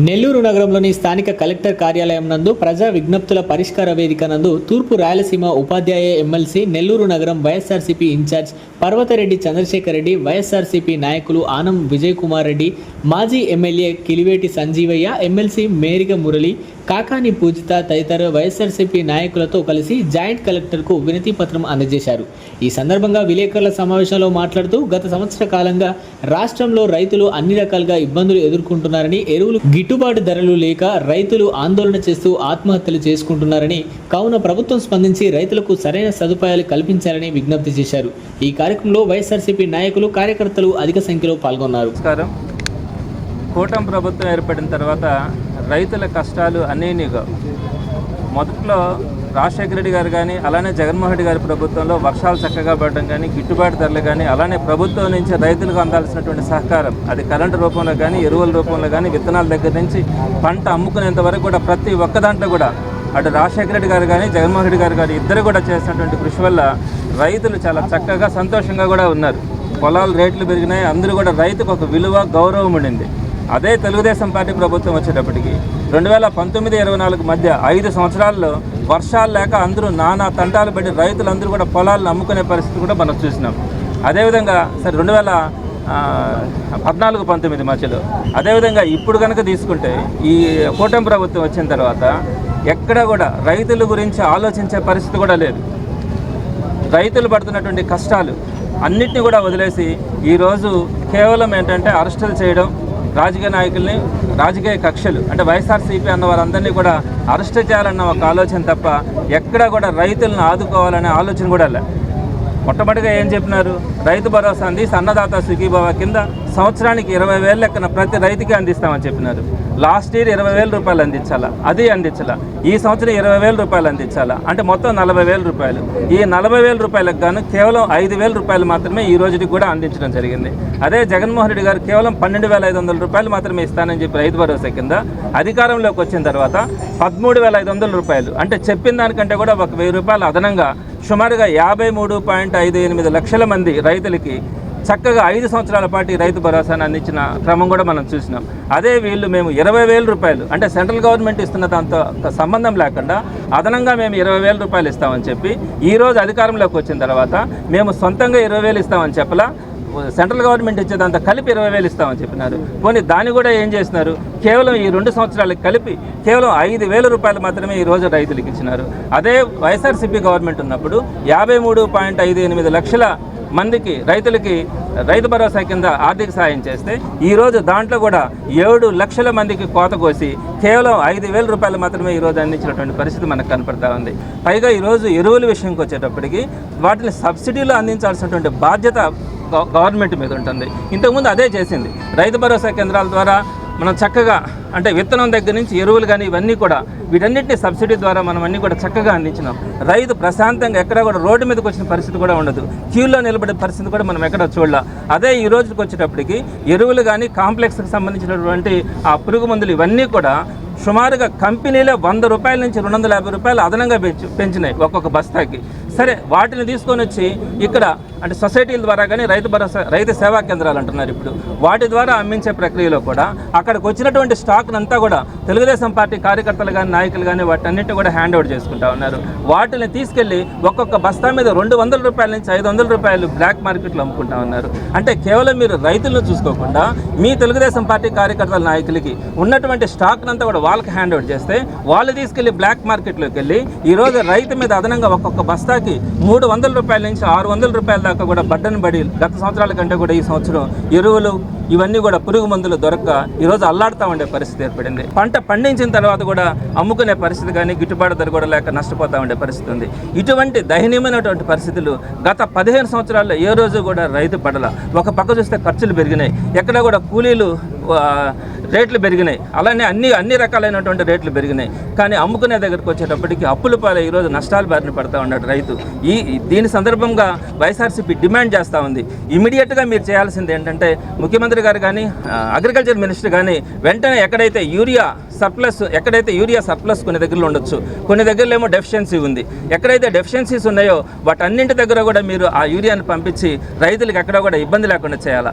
నెల్లూరు నగరంలోని స్థానిక కలెక్టర్ కార్యాలయం నందు ప్రజా విజ్ఞప్తుల పరిష్కార వేదిక నందు తూర్పు రాయలసీమ ఉపాధ్యాయ ఎమ్మెల్సీ నెల్లూరు నగరం YSRCP in-charge Parvathareddy Chandrasekhar Reddy YSRCP నాయకులు ఆనం విజయ్ కుమార్ రెడ్డి మాజీ ఎమ్మెల్యే కిలివేటి సంజీవయ్య ఎమ్మెల్సీ మేరిగ మురళి కాకాని పూజిత తదితర వైఎస్ఆర్సీపీ నాయకులతో కలిసి జాయింట్ కలెక్టర్కు వినతి పత్రం అందజేశారు. ఈ సందర్భంగా విలేకరుల సమావేశంలో మాట్లాడుతూ గత సంవత్సర కాలంగా రాష్ట్రంలో రైతులు అన్ని రకాలుగా ఇబ్బందులు ఎదుర్కొంటున్నారని ఎరువులు గిట్టుబాటు ధరలు లేక రైతులు ఆందోళన చేస్తూ ఆత్మహత్యలు చేసుకుంటున్నారని కావున ప్రభుత్వం స్పందించి రైతులకు సరైన సదుపాయాలు కల్పించాలని విజ్ఞప్తి చేశారు. ఈ కార్యక్రమంలో వైఎస్ఆర్సీపీ నాయకులు కార్యకర్తలు అధిక సంఖ్యలో పాల్గొన్నారు. కూటమి ప్రభుత్వం ఏర్పడిన తర్వాత రైతుల కష్టాలు అనేనిగా. మొదట్లో రాజశేఖర రెడ్డి గారు కానీ అలానే జగన్మోహన్ రెడ్డి గారి ప్రభుత్వంలో వర్షాలు చక్కగా పడడం కానీ గిట్టుబాటు ధరలు కానీ అలానే ప్రభుత్వం నుంచి రైతులకు అందాల్సినటువంటి సహకారం. అది కరెంటు రూపంలో కానీ ఎరువుల రూపంలో కానీ విత్తనాల దగ్గర నుంచి పంట అమ్ముకునేంత వరకు కూడా ప్రతి ఒక్క దాంట్లో కూడా అటు రాజశేఖర రెడ్డి గారు కానీ జగన్మోహన్ రెడ్డి గారు కానీ ఇద్దరు కూడా చేసినటువంటి కృషి వల్ల రైతులు చాలా చక్కగా సంతోషంగా కూడా ఉన్నారు. పొలాలు రేట్లు పెరిగినాయి. అందరూ కూడా రైతుకు ఒక విలువ గౌరవం ఉండింది. అదే తెలుగుదేశం పార్టీ ప్రభుత్వం వచ్చేటప్పటికి రెండు వేల పంతొమ్మిది ఇరవై నాలుగు మధ్య ఐదు సంవత్సరాల్లో వర్షాలు లేక అందరూ నానా తంటాలు పడి రైతులందరూ కూడా పొలాలను అమ్ముకునే పరిస్థితి కూడా మనం చూసినాం. అదేవిధంగా సరే రెండు వేల పద్నాలుగు పంతొమ్మిది మధ్యలో అదేవిధంగా ఇప్పుడు కనుక తీసుకుంటే ఈ కూటమి ప్రభుత్వం వచ్చిన తర్వాత ఎక్కడ కూడా రైతుల గురించి ఆలోచించే పరిస్థితి కూడా లేదు. రైతులు పడుతున్నటువంటి కష్టాలు అన్నిటిని కూడా వదిలేసి ఈరోజు కేవలం ఏంటంటే అరెస్టులు చేయడం రాజకీయ నాయకుల్ని రాజకీయ కక్షలు అంటే వైఎస్ఆర్సీపీ అన్న వారందరినీ కూడా అరెస్ట్ చేయాలన్న ఒక ఆలోచన తప్ప ఎక్కడా కూడా రైతులను ఆదుకోవాలనే ఆలోచన కూడా లే. మొట్టమొదటిగా ఏం చెప్పినారు? రైతు భరోసా అంది సన్నదాత సుఖీభావ కింద సంవత్సరానికి ఇరవై వేలు లెక్కన ప్రతి రైతుకి అందిస్తామని చెప్పినారు. లాస్ట్ ఇయర్ ఇరవై వేల రూపాయలు అందించాలా? అది అందించాలా. ఈ సంవత్సరం ఇరవై వేల రూపాయలు అందించాలా? అంటే మొత్తం నలభై వేల రూపాయలు. ఈ నలభై వేల రూపాయలకు గాను కేవలం ఐదు వేల రూపాయలు మాత్రమే ఈ రోజుకి కూడా అందించడం జరిగింది. అదే జగన్మోహన్ రెడ్డి గారు కేవలం పన్నెండు వేల ఐదు వందల రూపాయలు మాత్రమే ఇస్తానని చెప్పి రైతు భరోసా కింద అధికారంలోకి వచ్చిన తర్వాత పదమూడు వేల ఐదు వందల రూపాయలు. అంటే చెప్పిన దానికంటే కూడా ఒక వెయ్యి రూపాయలు అదనంగా సుమారుగా యాభై మూడు పాయింట్ ఐదు ఎనిమిది లక్షల మంది రైతులకి చక్కగా ఐదు సంవత్సరాల పాటు రైతు భరోసాను అందించిన క్రమం కూడా మనం చూసినాం. అదే వీళ్ళు మేము ఇరవై వేల రూపాయలు అంటే సెంట్రల్ గవర్నమెంట్ ఇస్తున్న దాంతో సంబంధం లేకుండా అదనంగా మేము ఇరవై వేల రూపాయలు ఇస్తామని చెప్పి ఈరోజు అధికారంలోకి వచ్చిన తర్వాత మేము సొంతంగా ఇరవై వేలు ఇస్తామని చెప్పలా సెంట్రల్ గవర్నమెంట్ ఇచ్చేదంతా కలిపి ఇరవై వేలు ఇస్తామని చెప్పినారు. పోనీ దాన్ని కూడా ఏం చేసినారు? కేవలం ఈ రెండు సంవత్సరాలకు కలిపి కేవలం ఐదు వేల రూపాయలు మాత్రమే ఈ రోజు రైతులకు ఇచ్చినారు. అదే వైఎస్ఆర్సీపీ గవర్నమెంట్ ఉన్నప్పుడు యాభై మూడు పాయింట్ ఐదు ఎనిమిది లక్షల మందికి రైతులకి రైతు భరోసా కింద ఆర్థిక సాయం చేస్తే ఈరోజు దాంట్లో కూడా ఏడు లక్షల మందికి కోత కోసి కేవలం ఐదు వేల రూపాయలు మాత్రమే ఈరోజు అందించినటువంటి పరిస్థితి మనకు కనపడతా ఉంది. పైగా ఈరోజు ఎరువుల విషయంకి వచ్చేటప్పటికి వాటిని సబ్సిడీలో అందించాల్సినటువంటి బాధ్యత గవర్నమెంట్ మీద ఉంటుంది. ఇంతకుముందు అదే చేసింది. రైతు భరోసా కేంద్రాల ద్వారా మనం చక్కగా అంటే విత్తనం దగ్గర నుంచి ఎరువులు కానీ ఇవన్నీ కూడా వీటన్నిటిని సబ్సిడీ ద్వారా మనం అన్నీ కూడా చక్కగా అందించినాం. రైతు ప్రశాంతంగా ఎక్కడ కూడా రోడ్డు మీదకి వచ్చిన పరిస్థితి కూడా ఉండదు. క్యూలో నిలబడే పరిస్థితి కూడా మనం ఎక్కడ చూడలే. అదే ఈ రోజుకి వచ్చేటప్పటికి ఎరువులు కానీ కాంప్లెక్స్కి సంబంధించినటువంటి ఆ పురుగు మందులు ఇవన్నీ కూడా సుమారుగా కంపెనీలే వంద రూపాయల నుంచి రెండు వందల యాభై రూపాయలు అదనంగా పెంచు పెంచినాయి ఒక్కొక్క బస్తాకి. సరే వాటిని తీసుకొని వచ్చి ఇక్కడ అంటే సొసైటీల ద్వారా కానీ రైతు భరోసా రైతు సేవా కేంద్రాలు అంటున్నారు ఇప్పుడు. వాటి ద్వారా అమ్మించే ప్రక్రియలో కూడా అక్కడికి వచ్చినటువంటి స్టాక్నంతా కూడా తెలుగుదేశం పార్టీ కార్యకర్తలు కానీ నాయకులు కానీ వాటన్నిటిని కూడా హ్యాండ్ ఓవర్ చేసుకుంటా ఉన్నారు. వాటిని తీసుకెళ్ళి ఒక్కొక్క బస్తా మీద రెండు వందల రూపాయల నుంచి ఐదు వందల రూపాయలు బ్లాక్ మార్కెట్లో అమ్ముకుంటా ఉన్నారు. అంటే కేవలం మీరు రైతులను చూసుకోకుండా మీ తెలుగుదేశం పార్టీ కార్యకర్తల నాయకులకి ఉన్నటువంటి స్టాక్నంతా కూడా వాళ్ళకి హ్యాండ్ ఓవర్ చేస్తే వాళ్ళు తీసుకెళ్ళి బ్లాక్ మార్కెట్లోకి వెళ్ళి ఈరోజు రైతు మీద అదనంగా ఒక్కొక్క బస్తాకి మూడు వందల రూపాయల నుంచి ఆరు వందల రూపాయల దాకా కూడా బడ్డను బడి గత సంవత్సరాల కంటే కూడా ఈ సంవత్సరం ఎరువులు ఇవన్నీ కూడా పురుగు మందులు దొరక్క ఈరోజు అల్లాడుతూ ఉండే పరిస్థితి ఏర్పడింది. పంట పండించిన తర్వాత కూడా అమ్ముకునే పరిస్థితి కానీ గిట్టుబాటు ధర కూడా లేక నష్టపోతూ ఉండే పరిస్థితి ఉంది. ఇటువంటి దయనీయమైనటువంటి పరిస్థితులు గత పదిహేను సంవత్సరాల్లో ఏ రోజు కూడా రైతు పడల. ఒక పక్క చూస్తే ఖర్చులు పెరిగినాయి. ఎక్కడ కూడా కూలీలు రేట్లు పెరిగినాయి. అలానే అన్ని అన్ని రకాలైనటువంటి రేట్లు పెరిగినాయి. కానీ అమ్ముకునే దగ్గరకు వచ్చేటప్పటికి అప్పుల పాలై ఈరోజు నష్టాలు బారిన పడతా ఉన్నాడు రైతు. ఈ దీని సందర్భంగా వైఎస్ఆర్సీపీ డిమాండ్ చేస్తూ ఉంది. ఇమీడియట్గా మీరు చేయాల్సింది ఏంటంటే ముఖ్యమంత్రి గారు కానీ అగ్రికల్చర్ మినిస్టర్ కానీ వెంటనే ఎక్కడైతే యూరియా సర్ప్లస్ ఎక్కడైతే యూరియా సర్ప్లస్ కొన్ని దగ్గరలో ఉండొచ్చు. కొన్ని దగ్గరలో ఏమో డెఫిషియన్సీ ఉంది. ఎక్కడైతే డెఫిషియన్సీస్ ఉన్నాయో వాటన్నింటి దగ్గర కూడా మీరు ఆ యూరియాను పంపించి రైతులకు ఎక్కడ కూడా ఇబ్బంది లేకుండా చేయాలా?